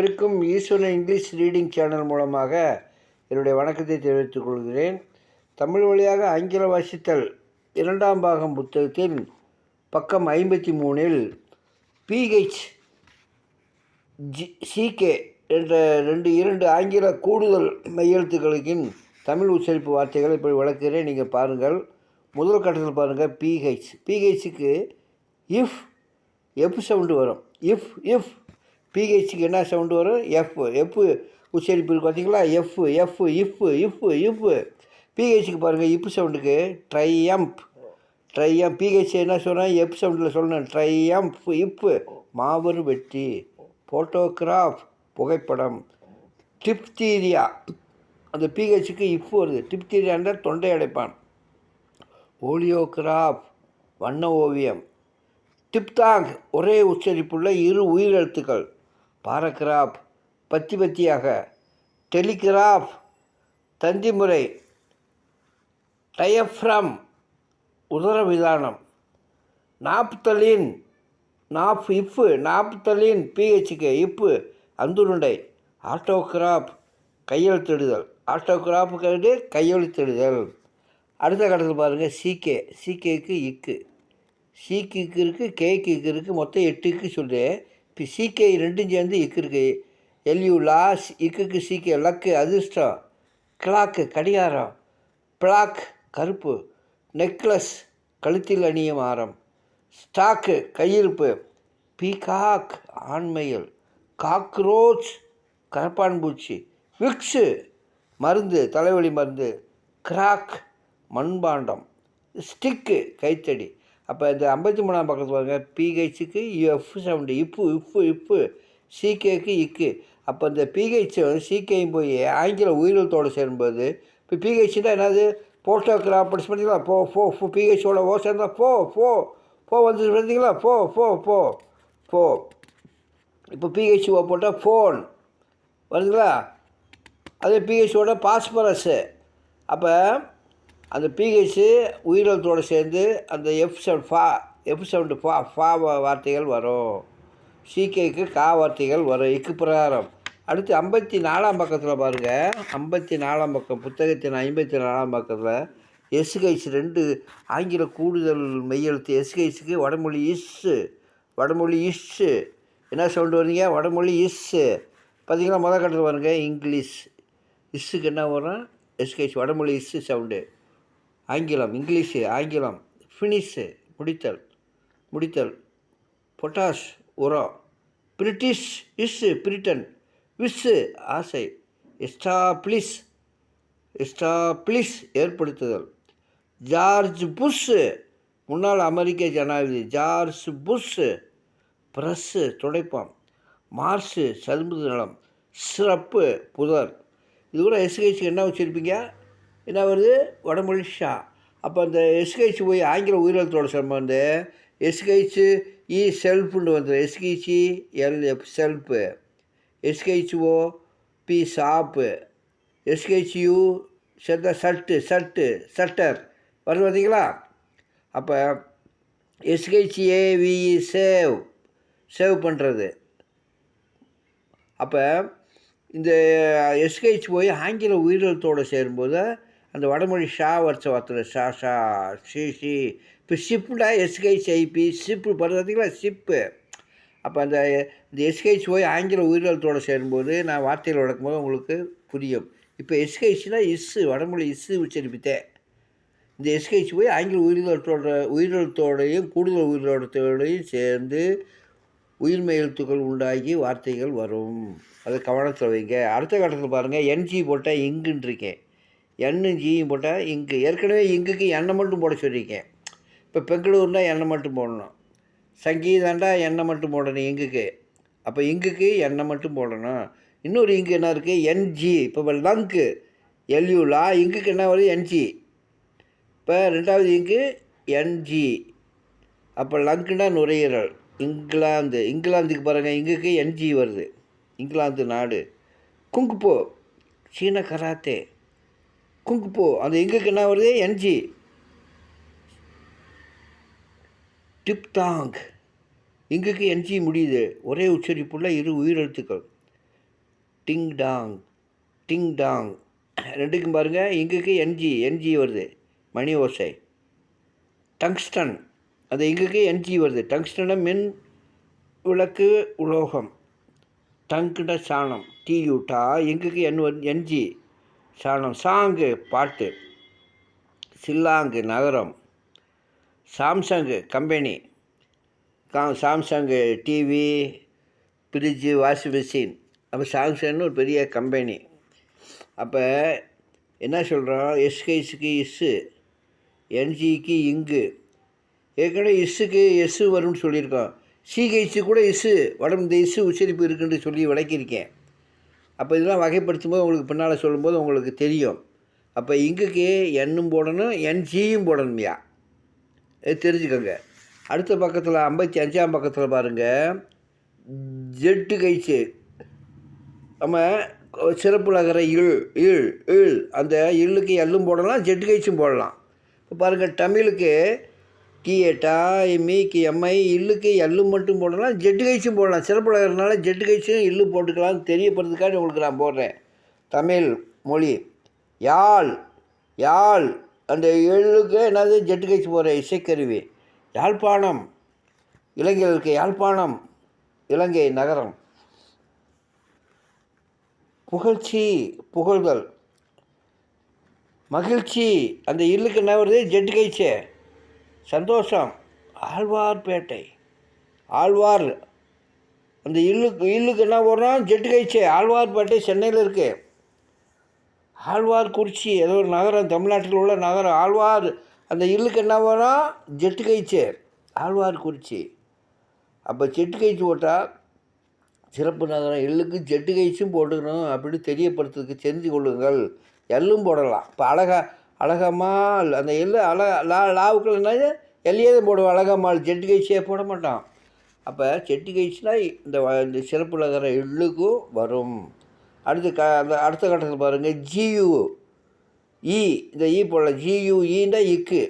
அனைவருக்கும் ஈஸ்வரன் English reading channel மூலமாக என்னுடைய வணக்கத்தை தெரிவித்துக் கொள்கிறேன். தமிழ் வழியாக ஆங்கில வாசித்தல் இரண்டாம் பாகம் புத்தகத்தின் பக்கம் ஐம்பத்தி மூணில் பிஹெச் ஜி சிகே என்ற ரெண்டு இரண்டு ஆங்கில கூடுதல் மெய்யெழுத்துக்களுக்கின் தமிழ் உச்சரிப்பு வார்த்தைகளை இப்படி விளக்குகிறேன். நீங்கள் பாருங்கள். முதல் கட்டத்தில் பாருங்கள் பிஹெச் பிஹெச்சுக்கு இஃப் எஃப் சவுண்டு வரும். இஃப் இஃப் பிஹெச்சுக்கு என்ன சவுண்டு வரும்? எஃப் எஃப் உச்சரிப்பு இருக்கு பார்த்தீங்களா F F F F F பிஹெச்சுக்கு பாருங்கள் இப்பு சவுண்டுக்கு. ட்ரையம்ப் ட்ரையம் பிஹெச் என்ன சொன்னால் எஃப் சவுண்டில் சொல்லணும். ட்ரையம்ப் இப்பு மாபெரும் வெற்றி. ஃபோட்டோகிராஃப் புகைப்படம். டிப்தீரியா அந்த பிஹெச்சுக்கு இஃப் வருது. டிப்தீரியான்ற தொண்டை அடைப்பான். ஓலியோகிராஃப் வண்ண ஓவியம். டிப்தாங் ஒரே உச்சரிப்புள்ள இரு உயிரெழுத்துக்கள். பாரகிராஃப் பத்தி பத்தியாக டெலிகிராஃப் தந்திமுறை டயஃப்ரம் உதரவிதானம் நாப்தலின் நாப் இப்பு நாப்தலின் பிஹெச்சுக்கு இப்பு அந்துருண்டை ஆட்டோகிராஃப் கையெழுத்திடுதல் ஆட்டோகிராஃபுக்கு கையெழுத்திடுதல் அடுத்த கட்டத்தில் பாருங்கள் சிகே சிகேக்கு இக்கு சிக்கு இருக்குது கேக்கு இருக்குது மொத்தம் எட்டுக்கு சொல்லு இப்போ சிகே ரெண்டும் சேர்ந்து இக்கு இருக்குது எல்யூ லாஸ் இக்குக்கு சிகே லக்கு அதிர்ஷ்டம். கிளாக்கு கடிகாரம். பிளாக் கருப்பு. நெக்லஸ் கழுத்தில் அணியும் ஆரம். ஸ்டாக்கு கையிருப்பு. பீகாக் ஆண்மையில். காக்ரோச் கரப்பான்பூச்சி. விக்ஸு மருந்து தலைவலி மருந்து. கிராக் மண்பாண்டம். ஸ்டிக்கு கைத்தடி. அப்போ இந்த ஐம்பத்தி மூணாம் பக்கத்தில் பாருங்க பிஹெச்சுக்கு எஃப் சவுண்டு இப்பு இப்பு இப்பு சிகேக்கு இக்கு அப்போ இந்த பிஹெச் வந்து சிகேயும் போய் ஆங்கில உயிரிழத்தோடு சேரும்போது இப்போ பிஹெச்னா என்னது? போட்டோகிராஃப் படிச்சு பண்ணிக்கலாம் போ போ போ பிஹெச்சோட ஓ சேர்ந்தா போ போ போ வந்து பார்த்தீங்களா போ போ போ போ. இப்போ பிஹெச் ஓ போட்டால் ஃபோன் வருதுங்களா? அதே பிஹெச்சோட பாஸ்பரஸு அப்போ அந்த பிஹெச்சு உயிரிழத்தோடு சேர்ந்து அந்த எஃப் சவுண்ட் ஃபா எஃப் சவுண்டு ஃபா ஃபா வார்த்தைகள் வரும். சிகேக்கு கா வார்த்தைகள் வரும். இக்கு பிரகாரம். அடுத்து ஐம்பத்தி நாலாம் பக்கத்தில் பாருங்கள் ஐம்பத்தி நாலாம் பக்கம் புத்தகத்தின் ஐம்பத்தி நாலாம் பக்கத்தில் எஸ்கைஸ் ரெண்டு ஆங்கில கூடுதல் மெய்யெழுத்து எஸ்கைஸுக்கு வடமொழி இஸ்ஸு வடமொழி இஸ்ஸு என்ன சவுண்டு வருவீங்க வடமொழி இஸ்ஸு பார்த்திங்கன்னா முதல் கட்டத்தில் பாருங்கள் இங்கிலீஷ். இஸ்ஸுக்கு என்ன வரும்? எஸ்கைஸ் வடமொழி இஸ்ஸு சவுண்டு ஆங்கிலம் இங்கிலீஷு ஆங்கிலம் ஃபினிஷு முடித்தல் முடித்தல் பொட்டாஷ் உரம் பிரிட்டிஷ் இஸ்ஸு பிரிட்டன் விஸ்ஸு ஆசை எஸ்டாப்ளிஷ் எஸ்டாப்ளிஷ் ஏற்படுத்துதல் ஜார்ஜ் புஷ்ஷு முன்னாள் அமெரிக்க ஜனாதிபதி ஜார்ஜ் புஷ்ஷு ப்ரெஸ்ஸு துடைப்பம் மார்ஸு சதும்பு நிலம் சிறப்பு புதர். இது கூட எஸ்ஹெச்சுக்கு என்ன வச்சுருப்பீங்க? என்ன வருது? வடமொழி ஷா. அப்போ அந்த எஸ்ஹெச் போய் ஆங்கில உயிரிழத்தோட சம்பந்தம் வந்து எஸ்ஹெச் இ செல்ஃப்னு வந்து SH L F shelf SHO P shop SHU செத்த சட்டு சட்டு சட்டர் வருது பார்த்தீங்களா அப்போ எஸ்ஹெச்ஏவிஇ சேவ் சேவ் பண்ணுறது அப்போ இந்த எஸ்ஹெச் போய் ஆங்கில உயிரிழத்தோடு சேரும்போது அந்த வடமொழி ஷா வரிச வார்த்தை ஷா ஷா ஷி ஷி. இப்போ ஷிப்புடா எஸ்கைச் ஐபி ஷிப்பு பார்த்தீங்களா? ஷிப்பு. அப்போ அந்த இந்த எஸ்கைச் போய் ஆங்கில உயிரிழத்தோடு சேரும்போது நான் வார்த்தைகள் வளர்க்கும்போது உங்களுக்கு புரியும். இப்போ எஸ்ஹெச்னா இஸ்ஸு வடமொழி இஸ்ஸு உச்சரிப்பித்தே. இந்த எஸ்கைச் போய் ஆங்கில உயிரிழத்தோட உயிரிழத்தோடையும் கூடுதல் உயிரிழத்தோடையும் சேர்ந்து உயிர்மை எழுத்துக்கள் உண்டாகி வார்த்தைகள் வரும். அதை கவனத்தில் வைங்க. அடுத்த கட்டத்தில் பாருங்கள் என்ஜி போட்டால் இங்குன்றிருக்கேன் எண்ணும் ஜீயும் ஜியும் போட்டால் இங்கு ஏற்கனவே இங்குக்கு எண்ணெய் மட்டும் போட சொல்லியிருக்கேன். இப்போ பெங்களூர்னால் எண்ணெய் மட்டும் போடணும். சங்கீதாண்டா எண்ணெய் மட்டும் போடணும் இங்குக்கு. அப்போ இங்குக்கு எண்ணெய் மட்டும் போடணும். இன்னொரு இங்கு என்ன இருக்குது என்ஜி இப்போ லங்கு. எல்யூ லா. இங்குக்கு என்ன வருது? என்ஜி இப்போ ரெண்டாவது இங்கு என்ஜி அப்போ லங்குனா நுரையீரல். இங்கிலாந்து. இங்கிலாந்துக்கு பாருங்கள் இங்குக்கு என்ஜி வருது. இங்கிலாந்து நாடு. குங்குப்போ சீன கராத்தே. குங்குப்பூ. அந்த இங்குக்கு என்ன வருது? என்ஜி டிப்தாங் இங்குக்கு என்ஜி முடியுது. ஒரே உச்சரிப்புள்ள இரு உயிரெழுத்துக்கள். டிங் டாங் டிங் டாங் ரெண்டுக்கும் பாருங்கள் இங்குக்கு என்ஜி என்ஜி வருது. மணி ஓசை. டங்ஸ்டன் அது இங்குக்கு என்ஜி வருது. டங்ஸ்டனை மின் விளக்கு உலோகம். டங்குட சாணம். டீயூட்டா எங்குக்கு என் என்ஜி சாணம் சாங்கு பாட்டு. சில்லாங்கு நகரம். Samsung company. கா Samsung TV fridge washing machine அப்போ சாம்சங்னு ஒரு பெரிய கம்பெனி. அப்போ என்ன சொல்கிறோம் எஸ்கைஸுக்கு இஸ்ஸு என்ஜிக்கு இங்கு ஏற்கனவே இஸ்ஸுக்கு எஸ்ஸு வரும்னு சொல்லியிருக்கோம் சிகைச்சு கூட இஸ்ஸு உடம்பு இந்த இஸ்ஸு உச்சரிப்பு இருக்குன்னு சொல்லி விளக்கியிருக்கேன். அப்போ இதெல்லாம் வகைப்படுத்தும் போது உங்களுக்கு பின்னால் சொல்லும்போது உங்களுக்கு தெரியும். அப்போ இங்குக்கு எண்ணும் போடணும் என்ஜியும் போடணுமையா. இது தெரிஞ்சுக்கோங்க. அடுத்த பக்கத்தில் ஐம்பத்தி அஞ்சாம் பக்கத்தில் பாருங்கள் ஜெட்டு கைச்சு. நம்ம சிறப்பு நகர இல் இல் இல். அந்த இல்லுக்கு எல்லும் போடலாம் ஜெட்டு கைச்சும் போடலாம். இப்போ பாருங்கள் தமிழுக்கு கிஏட்டா மீக்கு எம்ஐ இல்லுக்கு எள்ளு மட்டும் போடலாம் ஜெட்டு கைச்சும் போடலாம். சிறப்புலகிறதுனால ஜெட்டு கைச்சும் இல்லு போட்டுக்கலாம்னு தெரியப்படுறதுக்காக உங்களுக்கு நான் போடுறேன். தமிழ் மொழி. யாழ். யாழ். அந்த எள்ளுக்கு என்னது? ஜெட்டு கைச்சு போடுற இசைக்கருவி. யாழ்ப்பாணம். இளைஞர்களுக்கு யாழ்ப்பாணம். இலங்கை நகரம். புகழ்ச்சி புகழ்தல் மகிழ்ச்சி. அந்த இல்லுக்கு என்ன வருது? ஜெட்டு கைச்சே சந்தோஷம். ஆழ்வார்பேட்டை. ஆழ்வார் அந்த இல்லுக்கு இல்லுக்கு என்ன போடுறோம் ஜெட்டு கழிச்சு ஆழ்வார்பேட்டை சென்னையில் இருக்குது ஆழ்வார் குறிச்சி ஏதோ ஒரு நகரம் தமிழ்நாட்டில் உள்ள நகரம். ஆழ்வார் அந்த இல்லுக்கு என்ன வரும் ஜெட்டு கயிற்சே ஆழ்வார் குறிச்சி. அப்போ ஜெட்டு கைச்சு போட்டால் சிறப்பு நகரம். எள்ளுக்கு ஜெட்டு கைச்சும் போட்டுக்கணும் அப்படின்னு தெரியப்படுத்துறதுக்கு தெரிஞ்சு கொள்ளுங்கள். எள்ளும் போடலாம். இப்போ அழகாக அழகம்மாள். அந்த எள்ளு அழகா லா லாவுக்கள் என்ன எல்லையே தான் போடுவோம் அழகம்மாள். ஜெட்டு கைச்சியே போட மாட்டோம் அப்போ செட்டு கைச்சினா இந்த இந்த சிறப்பில் நகர எள்ளுக்கும் வரும். அடுத்து க அந்த அடுத்த கட்டத்தில் பாருங்கள் ஜியு. இ இந்த இ போடல ஜியு ஈண்டா இக்கு.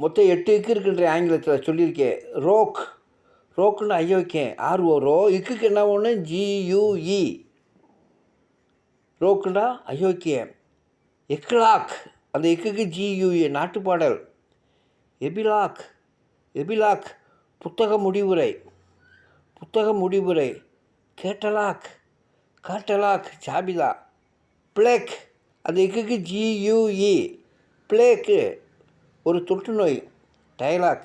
மொத்தம் எட்டு இக்கு இருக்குன்ற ஆங்கிலத்தில் சொல்லியிருக்கேன். ரோக். ரோக்குன்னு ஐயோக்கேன் ஓ ரோ. இக்குக்கு என்ன ஒன்று ஜியுஇ ரோக்குண்டா அயோக்கியம் எக்லாக் அந்த எக்குக்கு ஜியூஇ நாட்டுப்பாடல். எபிலாக் எபிலாக் புத்தக முடிவுரை. புத்தக முடிவுரை கேட்டலாக் காட்டலாக் ஜாபிதா பிளேக் அந்த எக்குக்கு ஜியூஇ பிளேக்கு ஒரு தொற்று நோய். டைலாக்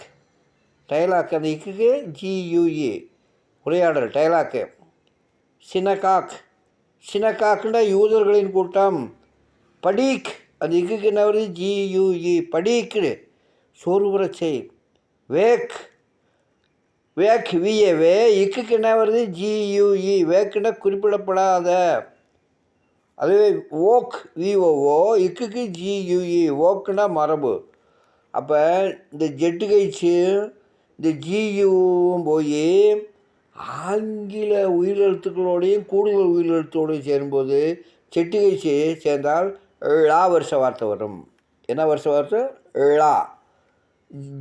டைலாக் அந்த இக்குக்கு ஜியூஇ உரையாடல் டைலாக்கு சினகாக் சினகாக்குன்னா யூதர்களின் கூட்டம். படீக். அது இக்குக்கு என்ன வருது ஜியூஇ படீக்கு சோறுபுரச்சை வேக். Vague V A. இக்குக்கு என்ன வருது ஜியூஇ வேக்குன்னா குறிப்பிடப்படாத. அதுவே ஓக் விஓஓ இக்குக்கு ஜியூஇ ஓக்குனா மரபு. அப்போ இந்த ஜெட்டு கைச்சு இந்த ஜியூவும் போய் ஆங்கில உயிரெழுத்துக்களோடையும் கூடுதல் உயிரெழுத்தோடையும் சேரும்போது செட்டு கைச்சு சேர்ந்தால் ழா வருஷ வார்த்தை வரும். என்ன வருஷ வார்த்தை? ழா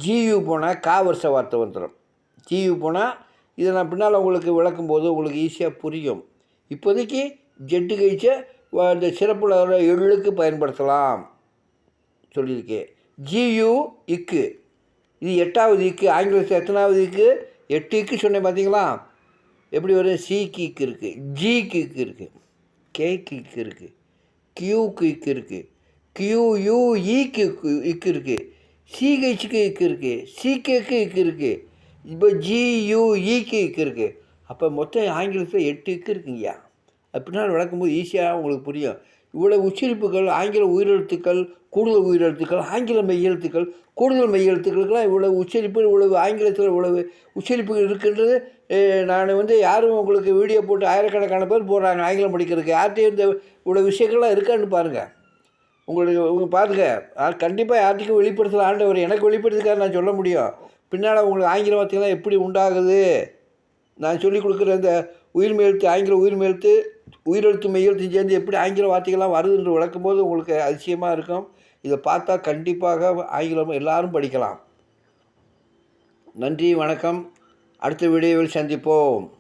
ஜியு போனால் கா வருஷ வார்த்தை வந்துடும் ஜியு போனால் இதை நான் பின்னால் உங்களுக்கு விளக்கும் போது உங்களுக்கு ஈஸியாக புரியும். இப்போதைக்கு ஜெட்டு கழிச்ச இந்த சிறப்பில் வர எள்ளுக்கு பயன்படுத்தலாம். சொல்லியிருக்கேன் ஜியு இக்கு. இது எட்டாவது இக்கு ஆங்கிலத்தில் எத்தனாவது இக்கு? எட்டு இக்கு சொன்னேன் பார்த்தீங்களா? எப்படி வரும்? சி கிக்கு இருக்குது ஜி கிக்கு இருக்குது கே கிக்கு இருக்குது கியூக்கு இக்கு இருக்குது கியூ யூ இக்கு இக்கு இருக்குது சிஹெச்சுக்கு இக்கு இருக்குது சிகேக்கு இக்கு இருக்குது இப்போ ஜியூஇக்கு இக்கு இக்கு இருக்குது அப்போ மொத்தம் ஆங்கிலத்தில் எட்டு இக்கு இருக்குங்கய்யா. அப்படின்னா விளக்கும்போது ஈஸியாக உங்களுக்கு புரியும். இவ்வளோ உச்சரிப்புகள் ஆங்கில உயிரெழுத்துக்கள் கூடுதல் உயிரெழுத்துக்கள் ஆங்கில மெய்யெழுத்துக்கள் கூடுதல் மெய்யெழுத்துக்களுக்கெல்லாம் இவ்வளவு உச்சரிப்பு இவ்வளவு ஆங்கிலத்தில் இவ்வளவு உச்சரிப்புகள் இருக்கின்றது. நான் வந்து யாரும் உங்களுக்கு வீடியோ போட்டு ஆயிரக்கணக்கான பேர் போடுறாங்க ஆங்கிலம் படிக்கிறதுக்கு. யார்கிட்டையும் இந்த இவ்வளோ விஷயங்கள்லாம் இருக்கான்னு பாருங்கள் உங்களுக்கு உங்க பாருங்க கண்டிப்பாக யார்கிட்டையும் வெளிப்படுத்தல ஆண்டவர். எனக்கு வெளிப்படுத்துக்காரு நான் சொல்ல முடியும். பின்னால் உங்களுக்கு ஆங்கில வார்த்தைகள்லாம் எப்படி உண்டாகுது? நான் சொல்லிக் கொடுக்குற இந்த உயிர் எழுத்து ஆங்கில உயிர் எழுத்து உயிரெழுத்து மெய்யெழுத்தும் சேர்ந்து எப்படி ஆங்கில வார்த்தைகள்லாம் வருதுன்னு விளக்கும் போது உங்களுக்கு அதிசயமாக இருக்கும். இதை பார்த்தா கண்டிப்பாக ஆங்கிலம் எல்லாரும் படிக்கலாம். நன்றி வணக்கம். அடுத்த வீடியோவில் சந்திப்போம்.